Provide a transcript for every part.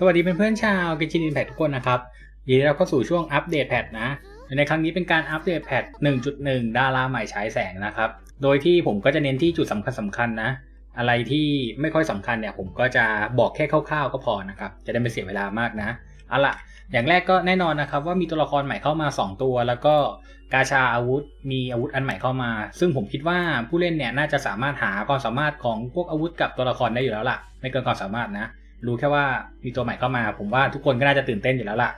สวัสดีเพื่อนๆชาวกิจินอินแพทุกคนนะครับยินดีต้อนรับเข้าสู่ช่วงอัปเดตแพทนะ ในครั้งนี้เป็นการอัปเดตแพท1.1 ดาราใหม่ฉายแสงนะครับ โดยที่ผมก็จะเน้นที่จุดสำคัญสำคัญนะ อะไรที่ไม่ค่อยสำคัญเนี่ยผมก็จะบอกแค่คร่าวๆก็พอนะครับ จะได้ไม่เสียเวลามากนะเอาล่ะอย่างแรกก็แน่นอนนะครับว่ามีตัวละครใหม่เข้ามา 2 ตัว แล้วก็กาชาอาวุธมีอาวุธอันใหม่เข้ามา ซึ่งผมคิดว่าผู้เล่นเนี่ยน่าจะสามารถหาความสามารถของพวกอาวุธกับตัวละครได้อยู่แล้วล่ะ ไม่เกินความสามารถนะ รู้แค่ว่ามีตัวใหม่เข้ามา ผมว่าทุกคนก็น่าจะตื่นเต้นอยู่แล้วล่ะ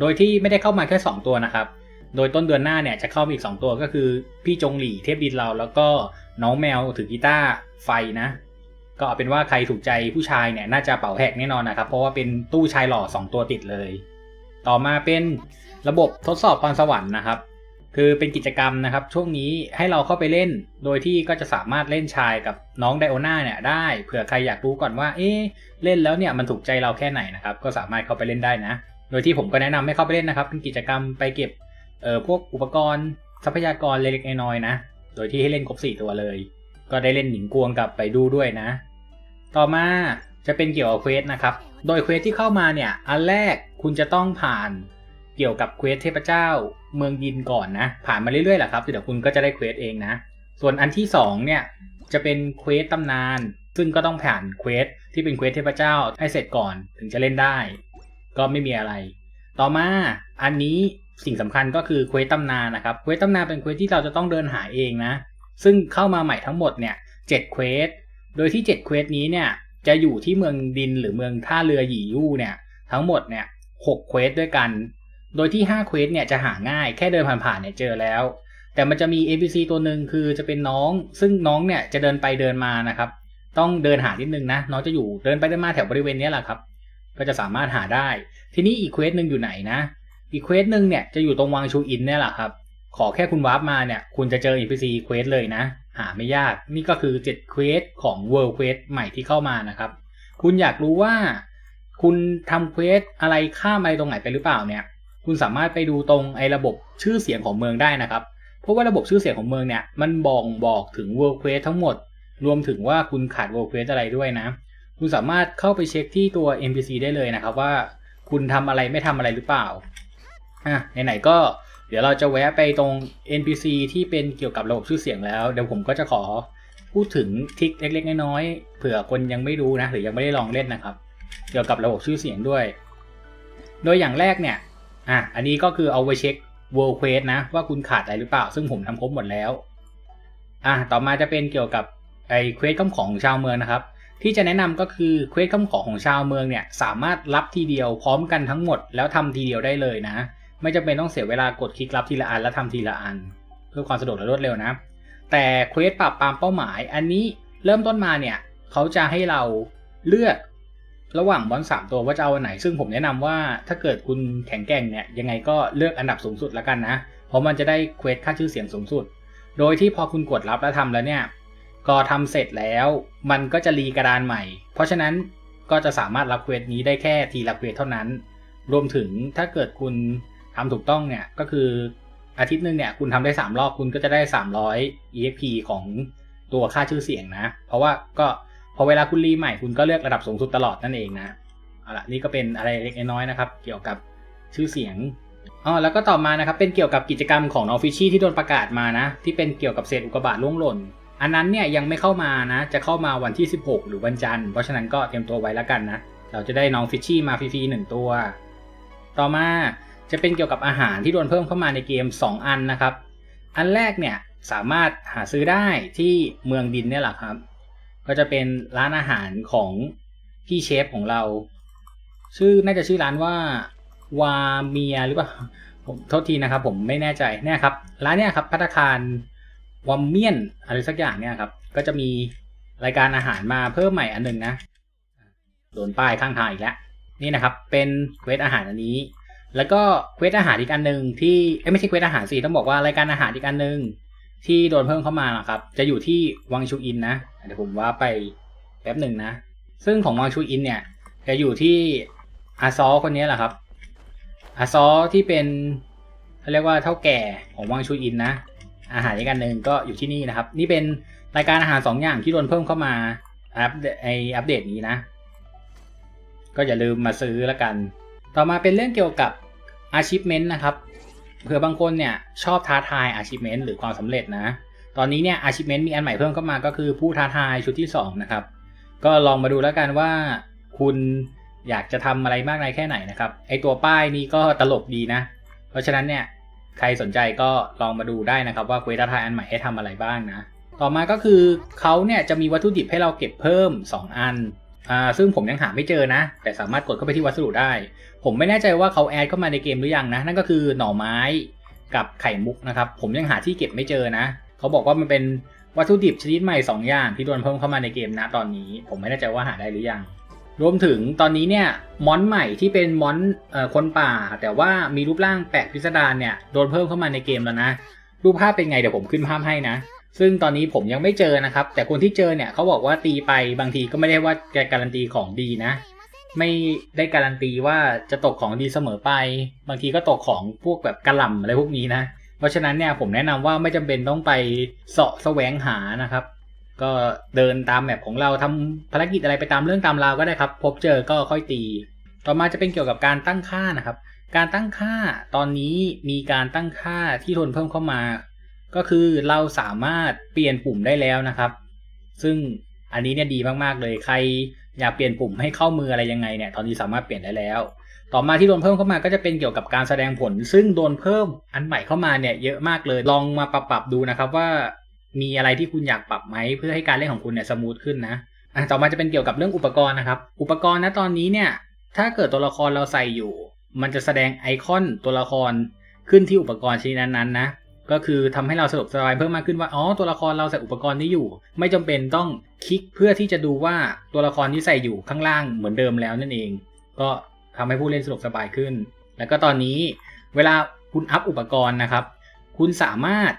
โดยที่ไม่ได้เข้ามาแค่ 2 ตัวนะครับ โดยต้นเดือนหน้าเนี่ยจะเข้ามาอีก 2 ตัวก็คือ พี่จงหลี่เทพดินเรา แล้วก็น้องแมวถือกีตาร์ไฟนะ ก็เอาเป็นว่าใครถูกใจผู้ชายเนี่ยน่าจะเป่าแหกแน่นอนนะครับ เพราะว่าเป็นตู้ชายหล่อ 2 ตัวติดเลย ต่อมาเป็นระบบทดสอบพรสวรรค์นะครับ คือเป็นกิจกรรมนะครับ ช่วงนี้ให้เราเข้าไปเล่น โดยที่ก็จะสามารถเล่นชายกับน้องไดโอน่าเนี่ยได้เผื่อใครอยากรู้ก่อนว่า เอ๊ะเล่นแล้วเนี่ยมันถูกใจเราแค่ไหนนะครับ ก็สามารถเข้าไปเล่นได้นะ โดยที่ผมก็แนะนำให้เข้าไปเล่นนะครับ เป็นกิจกรรมไปเก็บเอ่อพวกอุปกรณ์ ทรัพยากรเล็กๆน้อยๆนะ โดยที่ให้เล่นครบ 4 ตัวเลย ก็ได้เล่นหญิงกวงกับไปดูด้วยนะ ต่อมาจะเป็นเกี่ยวกับเควสนะครับ โดยเควสที่เข้ามาเนี่ย อันแรกคุณจะต้องผ่านเกี่ยวกับเควสเทพเจ้า เมืองยินก่อนนะ ผ่านมาเรื่อยๆแหละครับเดี๋ยวคุณก็จะได้เควสเองนะ ส่วนอันที่สองเนี่ยจะเป็นเควสตำนาน ซึ่งก็ต้องผ่านเควสที่เป็นเควสเทพเจ้าให้เสร็จก่อนถึงจะเล่นได้ ก็ไม่มีอะไร ต่อมาอันนี้สิ่งสำคัญก็คือเควสตำนานนะครับเควสตำนานเป็นเควสที่เราจะต้องเดินหาเองนะ ซึ่งเข้ามาใหม่ทั้งหมดเนี่ยเจ็ดเควสโดยที่7เควสนี้เนี่ยจะอยู่ที่เมืองดินหรือเมืองท่าเรือหยียู่เนี่ยทั้งหมดเนี่ยหกเควสด้วยกัน โดยที่5เควสเนี่ยจะหาง่ายแค่เดินผ่านๆเนี่ยเจอแล้ว แต่มันจะมี NPC ตัวหนึ่งคือจะเป็นน้อง ซึ่งน้องเนี่ยจะเดินไปเดินมานะครับ ต้องเดินหานิดนึงนะ น้องจะอยู่เดินไปเดินมาแถวบริเวณนี้แหละครับ ก็จะสามารถหาได้ ทีนี้อีกเควสหนึ่งอยู่ไหนนะ อีกเควสหนึ่งเนี่ยจะอยู่ตรงวังชูอินเนี่ยแหละครับ ขอแค่คุณวาร์ปมาเนี่ยคุณจะเจอ NPC เควสเลยนะ หาไม่ยาก นี่ก็คือ7เควสของ World Quest ใหม่ที่เข้ามานะครับ คุณอยากรู้ว่า คุณทำเควสอะไรข้ามอะไรตรงไหนไปหรือเปล่าเนี่ย คุณสามารถไปดูตรงไอ้ระบบชื่อเสียงของเมืองได้นะครับ เพราะว่าระบบชื่อเสียงของเมืองเนี่ยมันบอกบอกถึง World Quest ทั้งหมด รวมถึงว่าคุณขาด World Quest อะไรด้วยนะ คุณสามารถเข้าไปเช็คที่ตัว NPC ได้เลยนะครับว่าคุณทำอะไรไม่ทำอะไรหรือเปล่า อะไหนๆก็เดี๋ยวเราจะแวะไปตรง NPC ที่เป็นเกี่ยวกับระบบชื่อเสียงแล้ว เดี๋ยวผมก็จะขอพูดถึงทิคเล็กๆน้อยๆเผื่อคนยังไม่รู้นะหรือยังไม่ได้ลองเล่นนะครับ เกี่ยวกับระบบชื่อเสียงด้วย โดยอย่างแรกเนี่ย อะ อันนี้ก็คือเอาไปเช็ค World Quest นะ ว่าคุณขาดอะไรหรือเปล่า ซึ่งผมทำครบหมดแล้ว อะ ต่อมาจะเป็นเกี่ยวกับไอ้เควสคำของชาวเมืองนะครับ ที่จะแนะนำก็คือเควสคำขอของชาวเมืองเนี่ย สามารถรับทีเดียวพร้อมกันทั้งหมด แล้วทำทีเดียวได้เลยนะ ไม่จำเป็นต้องเสียเวลากดคลิกรับทีละอันแล้วทำทีละอัน เพื่อความสะดวกและรวดเร็วนะ แต่เควสปรับปรามเป้าหมาย อันนี้เริ่มต้นมาเนี่ยเขาจะให้เราเลือก ระหว่างบอลสามตัวว่าจะเอาอันไหน ซึ่งผมแนะนำว่าถ้าเกิดคุณแข็งแกร่งเนี่ยยังไงก็เลือกอันดับสูงสุดล้วกันนะ เพราะมันจะได้เควสค่าชื่อเสียงสูงสุด โดยที่พอคุณกดรับแล้วทำแล้วเนี่ยก็ทำเสร็จแล้วมันก็จะรีกระดานใหม่ เพราะฉะนั้นก็จะสามารถรับเควสนี้ได้แค่ทีละเควสเท่านั้น รวมถึงถ้าเกิดคุณทำถูกต้องเนี่ยก็คืออาทิตย์หนึ่งเนี่ยคุณทำได้ 3 รอบคุณก็จะได้ 300 EXP ของตัวค่าชื่อเสียงนะ เพราะว่าก็ พอเวลาคุณรีใหม่คุณก็เลือกระดับสูงสุดตลอดนั่นเองนะเอาละนี่ก็เป็นอะไรเล็กน้อยนะครับ เกี่ยวกับชื่อเสียงอ๋อแล้วก็ต่อมานะครับเป็นเกี่ยวกับกิจกรรมของน้องฟิชชี่ที่โดนประกาศมานะ ที่เป็นเกี่ยวกับเศษอุกกาบาตล่วงหล่น อันนั้นเนี่ยยังไม่เข้ามานะ จะเข้ามาวันที่ 16 หรือวันจันทร์เพราะฉะนั้นก็เตรียมตัวไว้แล้วกันนะเราจะได้น้องฟิชชี่มาฟรีๆหนึ่งตัว ต่อมาจะเป็นเกี่ยวกับอาหารที่โดนเพิ่มเข้ามาในเกม 2 อันนะครับ อันแรกเนี่ยสามารถหาซื้อได้ที่เมืองดินเนี่ยแหละครับ ก็จะเป็นร้านอาหารของพี่เชฟของเรา ชื่อน่าจะชื่อร้านว่าวาเมียหรือเปล่าผมโทษทีนะครับผมไม่แน่ใจเนี่ยครับร้านเนี่ยครับพัตตาคารวามเมียนอะไรสักอย่างเนี่ยครับ ก็จะมีรายการอาหารมาเพิ่มใหม่อันหนึ่งนะโดนป้ายข้างทางอีกแล้วนี่นะครับ เป็นเควสอาหารอันนี้ แล้วก็เควสอาหารอีกอันหนึ่งที่เอ้ไม่ใช่เควสอาหารสิต้องบอกว่ารายการอาหารอีกอันหนึ่งที่โดนเพิ่มเข้ามานะครับ จะอยู่ที่วังชูอินนะ เดี๋ยวผมว่าไปแป๊บหนึ่งนะ ซึ่งของวังชูอินเนี่ยจะอยู่ที่อาซอคนนี้แหละครับ อาซอที่เป็นเขาเรียกว่าเท่าแก่ของวังชูอินนะ อาหารอีกอันหนึ่งก็อยู่ที่นี่นะครับ นี่เป็นรายการอาหารสองอย่างที่โดนเพิ่มเข้ามาอัปเดตไออัปเดตนี้นะ ก็อย่าลืมมาซื้อแล้วกัน ต่อมาเป็นเรื่องเกี่ยวกับ achievement นะครับเผื่อบางคนเนี่ยชอบท้าทาย achievement หรือความสำเร็จนะ ตอนนี้เนี่ย achievement มีอันใหม่เพิ่มเข้ามาก็คือผู้ท้าทายชุดที่2นะครับ ก็ลองมาดูแล้วกันว่าคุณอยากจะทำอะไรมากน้อยแค่ไหนนะครับ ไอตัวป้ายนี้ก็ตลกดีนะ เพราะฉะนั้นเนี่ยใครสนใจก็ลองมาดูได้นะครับ ว่าเควสท้าทายอันใหม่ให้ทำอะไรบ้างนะ ต่อมาก็คือเขาเนี่ยจะมีวัตถุดิบให้เราเก็บเพิ่ม 2 อันอ่าซึ่งผมยังหาไม่เจอนะ แต่สามารถกดเข้าไปที่วัสดุได้ ผมไม่แน่ใจว่าเขาแอดเข้ามาในเกมหรือยังนะ นั่นก็คือหน่อไม้กับไข่มุกนะครับ ผมยังหาที่เก็บไม่เจอนะ เขาบอกว่ามันเป็นวัตถุดิบชนิดใหม่ 2 อย่างที่โดนเพิ่มเข้ามาในเกมนะตอนนี้ ผมไม่แน่ใจว่าหาได้หรือยัง รวมถึงตอนนี้เนี่ยมอนใหม่ที่เป็นมอนเอ่อคนป่า แต่ว่ามีรูปร่างแปลกพิสดารเนี่ยโดนเพิ่มเข้ามาในเกมแล้วนะรูปภาพเป็นไงเดี๋ยวผมขึ้นภาพให้นะ ซึ่งตอนนี้ผมยังไม่เจอนะครับ แต่คนที่เจอเนี่ยเขาบอกว่าตีไปบางทีก็ไม่ได้ว่าแกการันตีของดีนะ ไม่ได้การันตีว่าจะตกของดีเสมอไป บางทีก็ตกของพวกแบบกระหล่ำอะไรพวกนี้นะ เพราะฉะนั้นเนี่ยผมแนะนำว่าไม่จำเป็นต้องไปเสาะแสวงหานะครับ ก็เดินตามแมปของเราทำภารกิจอะไรไปตามเรื่องตามราวก็ได้ครับ พบเจอก็ค่อยตี ต่อมาจะเป็นเกี่ยวกับการตั้งค่านะครับ การตั้งค่าตอนนี้มีการตั้งค่าที่ทนเพิ่มเข้ามา ก็คือเราสามารถเปลี่ยนปุ่มได้แล้วนะครับ ซึ่งอันนี้เนี่ยดีมากๆเลยใครอยากเปลี่ยนปุ่มให้เข้ามืออะไรยังไงเนี่ย ตอนนี้สามารถเปลี่ยนได้แล้ว ต่อมาที่โดนเพิ่มเข้ามาก็จะเป็นเกี่ยวกับการแสดงผล ซึ่งโดนเพิ่มอันใหม่เข้ามาเนี่ยเยอะมากเลย ลองมาปรับปรับดูนะครับว่ามีอะไรที่คุณอยากปรับไหมเพื่อให้การเล่นของคุณเนี่ยสมูทขึ้นนะอะต่อมาจะเป็นเกี่ยวกับเรื่องอุปกรณ์นะครับ อุปกรณ์นะตอนนี้เนี่ยถ้าเกิดตัวละครเราใส่อยู่ มันจะแสดงไอคอนตัวละครขึ้นที่อุปกรณ์ชนิดนั้นๆนะก็คือทำให้เราสะดวกสบายเพิ่มมากขึ้นว่าอ๋อตัวละครเราใส่อุปกรณ์นี้อยู่ ไม่จำเป็นต้องคลิกเพื่อที่จะดูว่าตัวละครที่ใส่อยู่ข้างล่างเหมือนเดิมแล้วนั่นเอง ก็ ทำให้ผู้เล่นสะดวกสบายขึ้น แล้วก็ตอนนี้เวลาคุณอัพอุปกรณ์นะครับ คุณสามารถ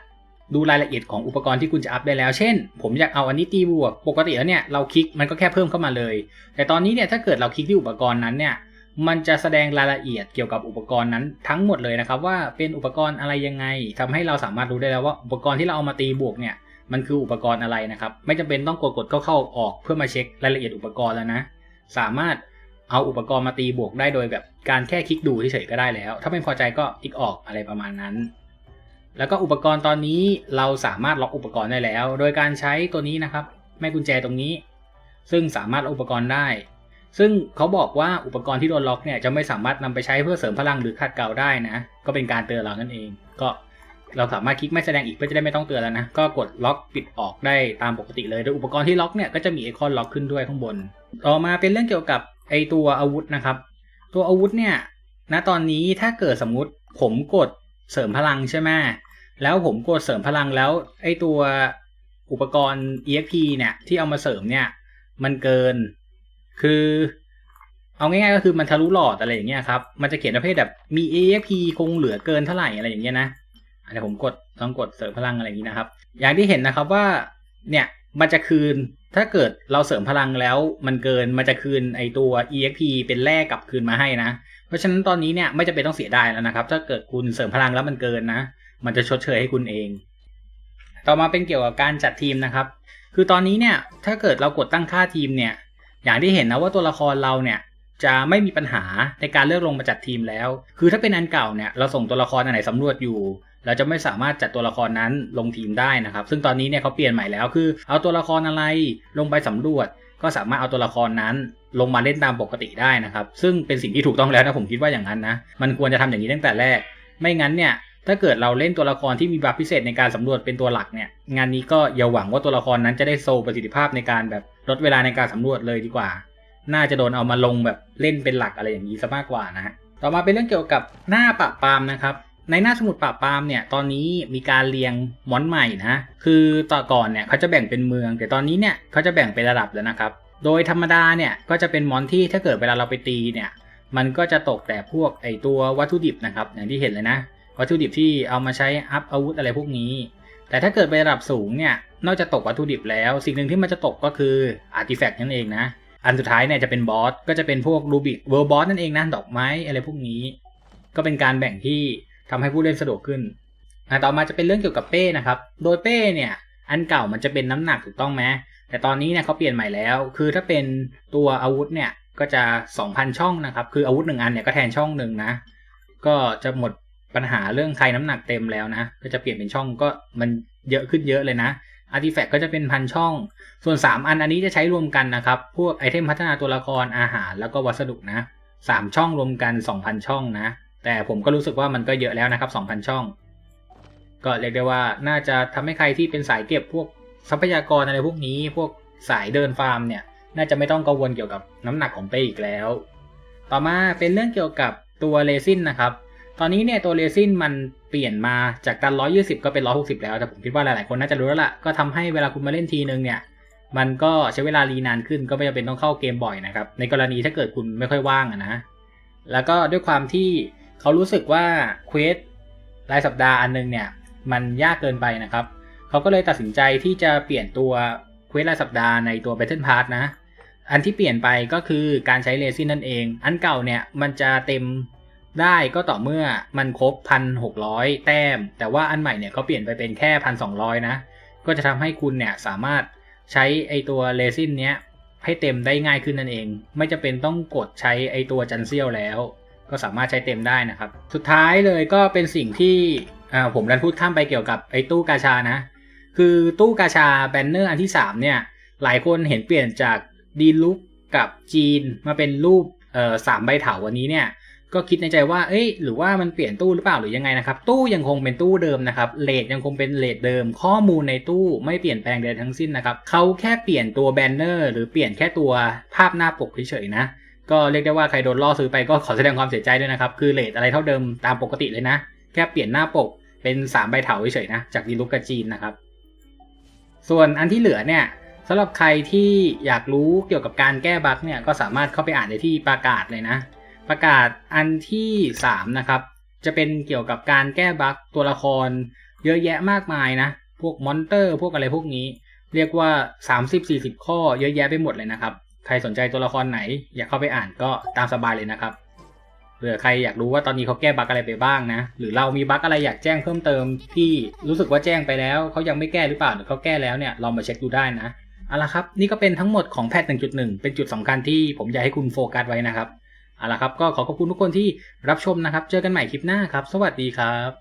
ดูรายละเอียดของอุปกรณ์ที่คุณจะอัพได้แล้ว เช่น ผมอยากเอาอันนี้ตีบวก ปกติแล้วเนี่ยเราคลิกมันก็แค่เพิ่มเข้ามาเลย แต่ตอนนี้เนี่ยถ้าเกิดเราคลิกที่อุปกรณ์นั้นเนี่ย มันจะแสดงรายละเอียดเกี่ยวกับอุปกรณ์นั้นทั้งหมดเลยนะครับ ว่าเป็นอุปกรณ์อะไรยังไงทำให้เราสามารถรู้ได้แล้วว่าอุปกรณ์ที่เราเอามาตีบวกเนี่ย มันคืออุปกรณ์อะไรนะครับ ไม่จำเป็นต้องกดกดเข้าเข้าออกเพื่อมาเช็ครายละเอียดอุปกรณ์แล้วนะ สามารถ เอาอุปกรณ์มาตีบวกได้โดยแบบการแค่คลิกดูเฉยๆก็ได้แล้ว ถ้าไม่พอใจก็คลิกออกอะไรประมาณนั้น แล้วก็อุปกรณ์ตอนนี้เราสามารถล็อกอุปกรณ์ได้แล้ว โดยการใช้ตัวนี้นะครับ แม่กุญแจตรงนี้ ซึ่งสามารถล็อกอุปกรณ์ได้ ซึ่งเขาบอกว่าอุปกรณ์ที่โดนล็อกเนี่ยจะไม่สามารถนำไปใช้เพื่อเสริมพลังหรือขัดเกลาได้นะ ก็เป็นการเตือนเรานั่นเอง ก็เราสามารถคลิกไม่แสดงอีกเพื่อจะได้ไม่ต้องเตือนแล้วนะ ก็กดล็อกปิดออกได้ตามปกติเลย โดยอุปกรณ์ที่ล็อกเนี่ยก็จะมีไอคอนล็อกขึ้นด้วยข้างบน ต่อมาเป็นเรื่องเกี่ยวกับ ไอตัวอาวุธนะครับ ตัวอาวุธเนี่ยณตอนนี้ถ้าเกิดสมมติผมกดเสริมพลังใช่ไหมแล้วผมกดเสริมพลังแล้วไอตัวอุปกรณ์ EXP เนี่ยที่เอามาเสริมเนี่ย มันเกิน คือ เอาง่ายๆก็คือมันทะลุหลอดอะไรอย่างเงี้ยครับ มันจะเขียนประเภทแบบมี EXP คงเหลือเกินเท่าไหร่อะไรอย่างเงี้ยนะอันนี้ผมกดลองกดเสริมพลังอะไรอย่างนี้นะครับ อย่างที่เห็นนะครับว่า เนี่ย มันจะคืนถ้าเกิดเราเสริมพลังแล้วมันเกินมันจะคืนไอตัว EXP เป็นแร่กลับคืนมาให้นะ เพราะฉะนั้นตอนนี้เนี่ยไม่จำเป็นต้องเสียดายแล้วนะครับ ถ้าเกิดคุณเสริมพลังแล้วมันเกินนะ มันจะชดเชยให้คุณเอง ต่อมาเป็นเกี่ยวกับการจัดทีมนะครับ คือตอนนี้เนี่ยถ้าเกิดเรากดตั้งค่าทีมเนี่ย อย่างที่เห็นนะว่าตัวละครเราเนี่ยจะไม่มีปัญหาในการเลือกลงมาจัดทีมแล้ว คือถ้าเป็นอันเก่าเนี่ยเราส่งตัวละครอันไหนสำรวจอยู่ เราจะไม่สามารถจัดตัวละครนั้นลงทีมได้นะครับ ซึ่งตอนนี้เนี่ยเขาเปลี่ยนใหม่แล้วคือ เอาตัวละครอะไรลงไปสำรวจ ก็สามารถเอาตัวละครนั้นลงมาเล่นตามปกติได้นะครับ ซึ่งเป็นสิ่งที่ถูกต้องแล้วนะผมคิดว่าอย่างนั้นนะ มันควรจะทำอย่างนี้ตั้งแต่แรก ไม่งั้นเนี่ยถ้าเกิดเราเล่นตัวละครที่มีบัฟพิเศษในการสำรวจเป็นตัวหลักเนี่ย งานนี้ก็อย่าหวังว่าตัวละครนั้นจะได้โซประสิทธิภาพในการแบบลดเวลาในการสำรวจเลยดีกว่า น่าจะโดนเอามาลงแบบเล่นเป็นหลักอะไรอย่างนี้ซะมากกว่านะ ต่อมาเป็นเรื่องเกี่ยวกับหน้าปราบปามนะครับ ในหน้าสมุดปราบปรามเนี่ยตอนนี้มีการเรียงมอนใหม่นะคือต่อก่อนเนี่ยเขาจะแบ่งเป็นเมือง แต่ตอนนี้เนี่ยเขาจะแบ่งเป็นระดับแล้วนะครับ โดยธรรมดาเนี่ยก็จะเป็นมอนที่ถ้าเกิดเวลาเราไปตีเนี่ยมันก็จะตกแต่พวกไอตัววัตถุดิบนะครับอย่างที่เห็นเลยนะ วัตถุดิบที่เอามาใช้อัพอาวุธอะไรพวกนี้ แต่ถ้าเกิดไประดับสูงเนี่ยนอกจากตกวัตถุดิบแล้ว สิ่งหนึ่งที่มันจะตกก็คืออาร์ติแฟกต์นั่นเองนะอันสุดท้ายเนี่ยจะเป็นบอสก็จะเป็นพวกรูบิกเวอร์บอสนั่นเองนะดอกไม้อะไรพวกนี้ ก็เป็นการแบ่งที่ ทำให้ผู้เล่นสะดวกขึ้นอะต่อมาจะเป็นเรื่องเกี่ยวกับเป้นะครับ โดยเป้เนี่ยอันเก่ามันจะเป็นน้ำหนักถูกต้องไหมแต่ตอนนี้เนี่ยเขาเปลี่ยนใหม่แล้ว คือถ้าเป็นตัวอาวุธเนี่ยก็จะ 2,000 ช่องนะครับ คืออาวุธหนึ่งอันเนี่ยก็แทนช่องหนึ่งนะ ก็จะหมดปัญหาเรื่องใครน้ำหนักเต็มแล้วนะ ก็จะเปลี่ยนเป็นช่องก็มันเยอะขึ้นเยอะเลยนะอาร์ติแฟกต์ก็จะเป็นพันช่อง ส่วน 3 อันอันนี้จะใช้รวมกันนะครับ พวกไอเทมพัฒนาตัวละครอาหารแล้วก็วัสดุนะ 3 ช่องรวมกัน 2,000 ช่องนะ แต่ผมก็รู้สึกว่ามันก็เยอะแล้วนะครับ 2,000 ช่อง ก็เรียกได้ว่าน่าจะทำให้ใครที่เป็นสายเก็บพวกทรัพยากรอะไรพวกนี้ พวกสายเดินฟาร์มเนี่ย น่าจะไม่ต้องกังวลเกี่ยวกับน้ำหนักของเป้อีกแล้ว ต่อมาเป็นเรื่องเกี่ยวกับตัวเรซินนะครับ ตอนนี้เนี่ยตัวเรซินมันเปลี่ยนมาจากตัน 120 ก็เป็น 160 แล้ว แต่ผมคิดว่าหลายๆ คนน่าจะรู้แล้วล่ะ ก็ทำให้เวลาคุณมาเล่นทีนึงเนี่ย มันก็ใช้เวลารีนานขึ้น ก็ไม่จำเป็นต้องเข้าเกมบ่อยนะครับ ในกรณีถ้าเกิดคุณไม่ค่อยว่างนะ แล้วก็ด้วยความที่ เขารู้สึกว่าเควสรายสัปดาห์อันนึงเนี่ย มันยากเกินไปนะครับ เขาก็เลยตัดสินใจที่จะเปลี่ยนตัวเควสรายสัปดาห์ในตัว Battle Pass นะ อันที่เปลี่ยนไปก็คือการใช้เรซินนั่นเอง อันเก่าเนี่ยมันจะเต็มได้ก็ต่อเมื่อมันครบพันหกร้อยแต้ม แต่ว่าอันใหม่เนี่ยเขาเปลี่ยนไปเป็นแค่พันสองร้อยนะ ก็จะทำให้คุณเนี่ยสามารถใช้ไอตัวเรซินเนี้ยให้เต็มได้ง่ายขึ้นนั่นเอง ไม่จะเป็นต้องกดใช้ไอตัวจันเซียวแล้ว ก็สามารถใช้เต็มได้นะครับ สุดท้ายเลยก็เป็นสิ่งที่ผมดันพูดข้ามไปเกี่ยวกับไอ้ตู้กาชานะ คือตู้กาชาแบนเนอร์อันที่ 3 เนี่ย หลายคนเห็นเปลี่ยนจากดีลุกกับจีนมาเป็นรูปสามใบเถาวันนี้เนี่ย ก็คิดในใจว่า เอ้ย หรือว่ามันเปลี่ยนตู้หรือเปล่าหรือยังไงนะครับ ตู้ยังคงเป็นตู้เดิมนะครับ เลทยังคงเป็นเลทเดิม ข้อมูลในตู้ไม่เปลี่ยนแปลงใดทั้งสิ้นนะครับ เขาแค่เปลี่ยนตัวแบนเนอร์หรือเปลี่ยนแค่ตัวภาพหน้าปกเฉยๆนะ ก็เรียกได้ว่าใครโดนล่อซื้อไปก็ขอแสดงความเสียใจด้วยนะครับ คือเลทอะไรเท่าเดิมตามปกติเลยนะ แค่เปลี่ยนหน้าปกเป็น 3 ใบเถาเฉยๆนะ จากดีลุกกับจีนนะครับ ส่วนอันที่เหลือเนี่ยสำหรับใครที่อยากรู้เกี่ยวกับการแก้บั๊กเนี่ยก็สามารถเข้าไปอ่านได้ที่ประกาศเลยนะ ประกาศอันที่ 3 นะครับ จะเป็นเกี่ยวกับการแก้บั๊กตัวละคร เยอะแยะมากมายนะ พวกมอนเตอร์ พวกอะไรพวกนี้ เรียกว่า 30-40 ข้อเยอะแยะไปหมดเลยนะครับ ใครสนใจตัวละครไหน อยากเข้าไปอ่านก็ตามสบายเลยนะครับเผื่อใครอยากรู้ว่าตอนนี้เขาแก้บั๊กอะไรไปบ้างนะ หรือเรามีบั๊กอะไรอยากแจ้งเพิ่มเติมที่รู้สึกว่าแจ้งไปแล้วเขายังไม่แก้หรือเปล่าหรือเขาแก้แล้วเนี่ยลองมาเช็คดูได้นะเอาละครับ นี่ก็เป็นทั้งหมดของแพทย์1.1 เป็นจุดสำคัญที่ผมอยากให้คุณโฟกัสไว้นะครับเอาละครับ ก็ขอขอบคุณทุกคนที่รับชมนะครับ เจอกันใหม่คลิปหน้าครับ สวัสดีครับ